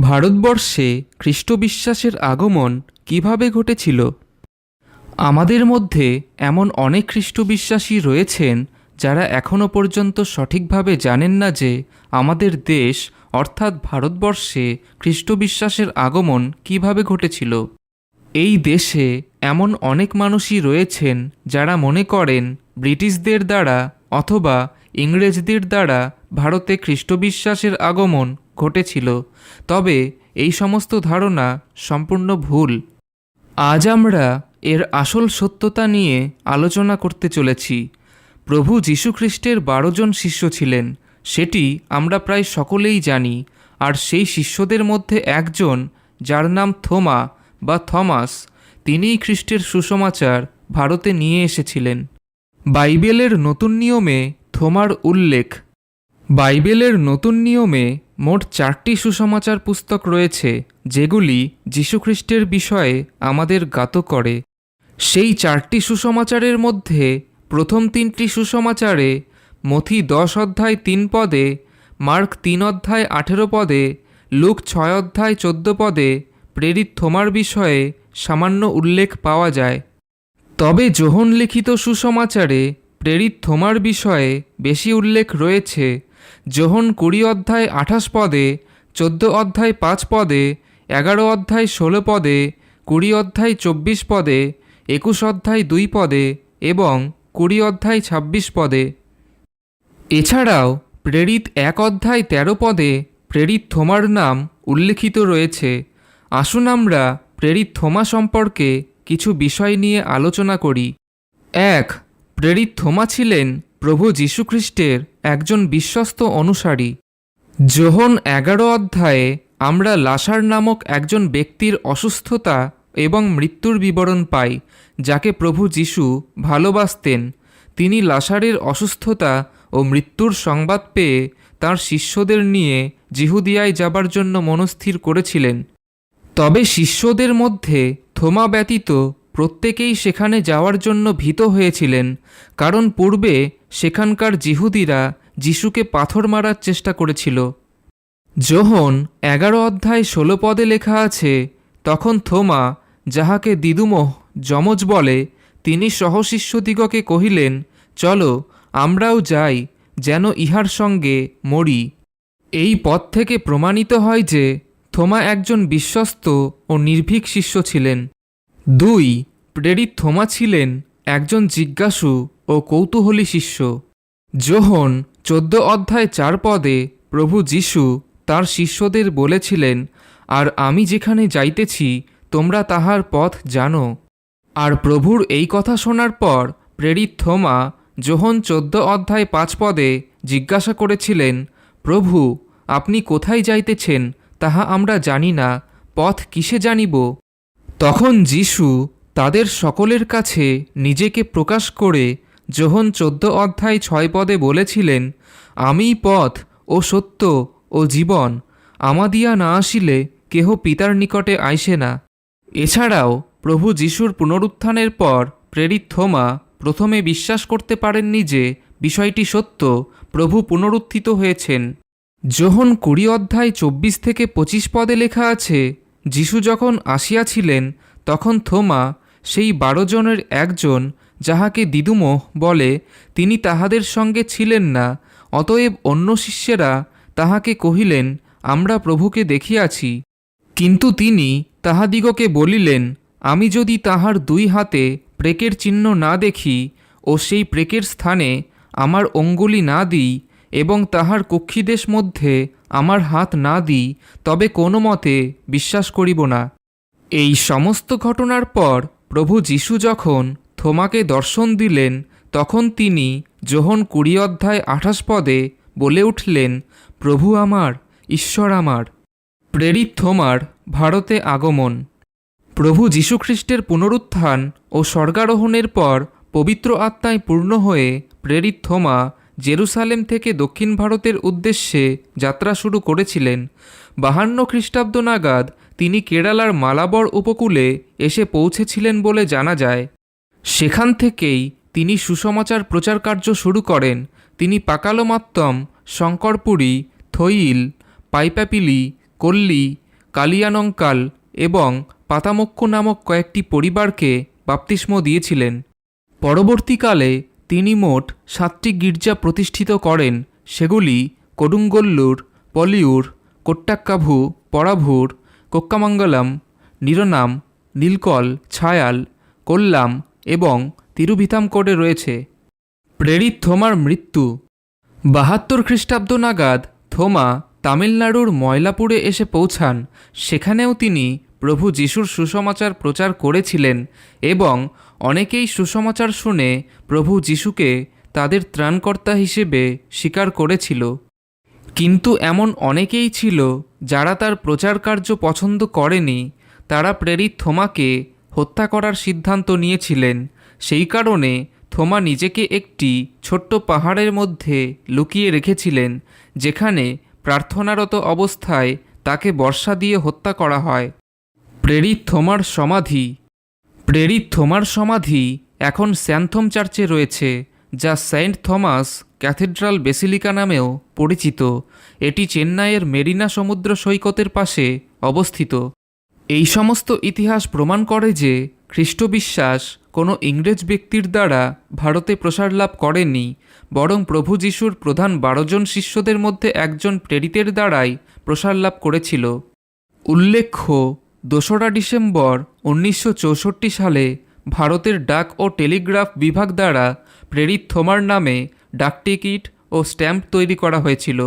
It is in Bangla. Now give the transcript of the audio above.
ভারতবর্ষে খ্রিস্ট বিশ্বাসের আগমন কীভাবে ঘটেছিল? আমাদের মধ্যে এমন অনেক খ্রিস্ট বিশ্বাসী রয়েছেন যারা এখনও পর্যন্ত সঠিকভাবে জানেন না যে আমাদের দেশ, অর্থাৎ ভারতবর্ষে খ্রিস্ট বিশ্বাসের আগমন কীভাবে ঘটেছিল। এই দেশে এমন অনেক মানুষই রয়েছেন যারা মনে করেন ব্রিটিশদের দ্বারা অথবা ইংরেজদের দ্বারা ভারতে খ্রিস্ট বিশ্বাসের আগমন ঘটেছিল। তবে এই সমস্ত ধারণা সম্পূর্ণ ভুল। আজ আমরা এর আসল সত্যতা নিয়ে আলোচনা করতে চলেছি। প্রভু যীশুখ্রিস্টের বারো জন শিষ্য ছিলেন। সেটি আমরা প্রায় সকলেই জানি। আর সেই শিষ্যদের মধ্যে একজন, যার নাম থোমা বা থমাস, তিনিই খ্রিস্টের সুসমাচার ভারতে নিয়ে এসেছিলেন। বাইবেলের নতুন নিয়মে থোমার উল্লেখ। বাইবেলের নতুন নিয়মে মোট চারটি সুসমাচার পুস্তক রয়েছে, যেগুলি যীশুখ্রিস্টের বিষয়ে আমাদের জ্ঞাত করে। সেই চারটি সুসমাচারের মধ্যে প্রথম তিনটি সুসমাচারে মথি দশ অধ্যায় তিন পদে, মার্ক তিন অধ্যায় আঠেরো পদে, লুক ছয় অধ্যায় চোদ্দ পদে প্রেরিত থোমার বিষয়ে সামান্য উল্লেখ পাওয়া যায়। তবে যোহন লিখিত সুসমাচারে প্রেরিত থোমার বিষয়ে বেশি উল্লেখ রয়েছে যোহন কুড়ি অধ্যায় আঠাশ পদে, চোদ্দ অধ্যায় পাঁচ পদে, এগারো অধ্যায় ষোলো পদে, কুড়ি অধ্যায় চব্বিশ পদে, একুশ অধ্যায় দুই পদে এবং কুড়ি অধ্যায় ছাব্বিশ পদে। এছাড়াও প্রেরিত এক অধ্যায় তেরো পদে প্রেরিত থোমার নাম উল্লেখিত রয়েছে। আসুন আমরা প্রেরিত থোমা সম্পর্কে কিছু বিষয় নিয়ে আলোচনা করি। এক, প্রেরিত থোমা ছিলেন প্রভু যীশুখ্রিস্টের একজন বিশ্বস্ত অনুসারী। যোহন এগারো অধ্যায়ে আমরা লাসার নামক একজন ব্যক্তির অসুস্থতা এবং মৃত্যুর বিবরণ পাই, যাকে প্রভু যীশু ভালোবাসতেন। তিনি লাসারের অসুস্থতা ও মৃত্যুর সংবাদ পেয়ে তার শিষ্যদের নিয়ে জিহুদিয়ায় যাবার জন্য মনস্থির করেছিলেন। তবে শিষ্যদের মধ্যে থোমা ব্যতীত প্রত্যেকেই সেখানে যাওয়ার জন্য ভীত হয়েছিলেন, কারণ পূর্বে সেখানকার জিহুদিরা যিশুকে পাথর মারার চেষ্টা করেছিল। যোহন এগারো অধ্যায় ষোলো পদে লেখা আছে, তখন থোমা, যাহাকে দিদুমোহ যমজ বলে, তিনি সহশিষ্যদিগকে কহিলেন, চলো, আমরাও যাই, যেন ইহার সঙ্গে মরি। এই পথ থেকে প্রমাণিত হয় যে, থোমা একজন বিশ্বস্ত ও নির্ভীক শিষ্য ছিলেন। দুই, প্রেরিত থোমা ছিলেন একজন জিজ্ঞাসু ও কৌতূহলী শিষ্য। যোহন চোদ্দ অধ্যায় চার পদে প্রভু যীশু তার শিষ্যদের বলেছিলেন, আর আমি যেখানে যাইতেছি, তোমরা তাহার পথ জানো। আর প্রভুর এই কথা শোনার পর প্রেরিত থোমা যোহন চোদ্দ অধ্যায় পাঁচ পদে জিজ্ঞাসা করেছিলেন, প্রভু, আপনি কোথায় যাইতেছেন, তাহা আমরা জানি না, পথ কিসে জানিব? তখন যিশু তাদের সকলের কাছে নিজেকে প্রকাশ করে যোহন চোদ্দ অধ্যায় ছয় পদে বলেছিলেন, আমিই পথ ও সত্য ও জীবন, আমাদিয়া না আসিলে কেহ পিতার নিকটে আইসে না। এছাড়াও প্রভু যিশুর পুনরুত্থানের পর প্রেরিত থোমা প্রথমে বিশ্বাস করতে পারেননি যে বিষয়টি সত্য, প্রভু পুনরুত্থিত হয়েছেন। যোহন কুড়ি অধ্যায় চব্বিশ থেকে পঁচিশ পদে লেখা আছে, যিশু যখন আসিয়াছিলেন, তখন থোমা সেই বারো জনের একজন যাহাকে দিদুমোহ বলে, তিনি তাহাদের সঙ্গে ছিলেন না, অতএব অন্য শিষ্যেরা তাহাকে কহিলেন, আমরা প্রভুকে দেখিয়াছি। কিন্তু তিনি তাহাদিগকে বলিলেন, আমি যদি তাহার দুই হাতে প্রেকের চিহ্ন না দেখি ও সেই প্রেকের স্থানে আমার অঙ্গুলি না দিই এবং তাহার কক্ষিদেশ মধ্যে আমার হাত না দিই, তবে কোনো মতে বিশ্বাস করিব না। এই সমস্ত ঘটনার পর প্রভু যিশু যখন থোমাকে দর্শন দিলেন, তখন তিনি যোহন কুড়ি অধ্যায় আঠাশ পদে বলে উঠলেন, প্রভু আমার, ঈশ্বর আমার, প্রেরিত থোমার ভারতে আগমন। প্রভু যীশুখ্রিস্টের পুনরুত্থান ও স্বর্গারোহণের পর পবিত্র আত্মায় পূর্ণ হয়ে প্রেরিত থোমা জেরুসালেম থেকে দক্ষিণ ভারতের উদ্দেশ্যে যাত্রা শুরু করেছিলেন। বাহান্ন খ্রিস্টাব্দ নাগাদ তিনি কেরালার মালাবর উপকূলে এসে পৌঁছেছিলেন বলে জানা যায়। সেখান থেকেই তিনি সুসমাচার প্রচার কার্য শুরু করেন। তিনি পাকালোমাত্তম, শঙ্করপুরী, থইল পাইপাপিলি কল্লি, কালিয়ানঙ্কাল এবং পাতামক্কু নামক কয়েকটি পরিবারকে বাপ্তিস্ম দিয়েছিলেন। পরবর্তীকালে তিনি মোট সাতটি গির্জা প্রতিষ্ঠিত করেন। সেগুলি കൊടുঙ্গল্লুর পলিউর, কোট্টাক্কাভু, পরাভুর, কোক্কামঙ্গলম, নিরনাম, নীলকল, ছায়াল, কোল্লাম এবং তিরুভিতামকোডে রয়েছে, প্রেরিত থোমার মৃত্যু। বাহাত্তর খ্রিস্টাব্দ নাগাদ থোমা তামিলনাড়ুর ময়লাপুরে এসে পৌঁছান। সেখানেও তিনি প্রভু যিশুর সুসমাচার প্রচার করেছিলেন এবং অনেকেই সুসমাচার শুনে প্রভু যিশুকে তাদের ত্রাণকর্তা হিসেবে স্বীকার করেছিল। কিন্তু এমন অনেকেই ছিল যারা তার প্রচার কার্য পছন্দ করেনি। তারা প্রেরিত থোমাকে হত্যা করার সিদ্ধান্ত নিয়েছিলেন। সেই কারণে থোমা নিজেকে একটি ছোট্ট পাহাড়ের মধ্যে লুকিয়ে রেখেছিলেন, যেখানে প্রার্থনারত অবস্থায় তাকে বর্ষা দিয়ে হত্যা করা হয়। প্রেরিত থোমার সমাধি। প্রেরিত থোমার সমাধি এখন স্যান্থম চার্চে রয়েছে, যা সেন্ট থমাস ক্যাথেড্রাল বেসিলিকা নামেও পরিচিত। এটি চেন্নাইয়ের মেরিনা সমুদ্র সৈকতের পাশে অবস্থিত। এই সমস্ত ইতিহাস প্রমাণ করে যে খ্রিস্টবিশ্বাস কোনো ইংরেজ ব্যক্তির দ্বারা ভারতে প্রসার লাভ করেনি, বরং প্রভু যিশুর প্রধান বারো জন শিষ্যদের মধ্যে একজন প্রেরিতের দ্বারাই প্রসার লাভ করেছিল। উল্লেখ্য, দোসরা ডিসেম্বর উনিশশো চৌষট্টি সালে ভারতের ডাক ও টেলিগ্রাফ বিভাগ দ্বারা প্রেরিত থোমার নামে ডাকটিকিট ও স্ট্যাম্প তৈরি করা হয়েছিল।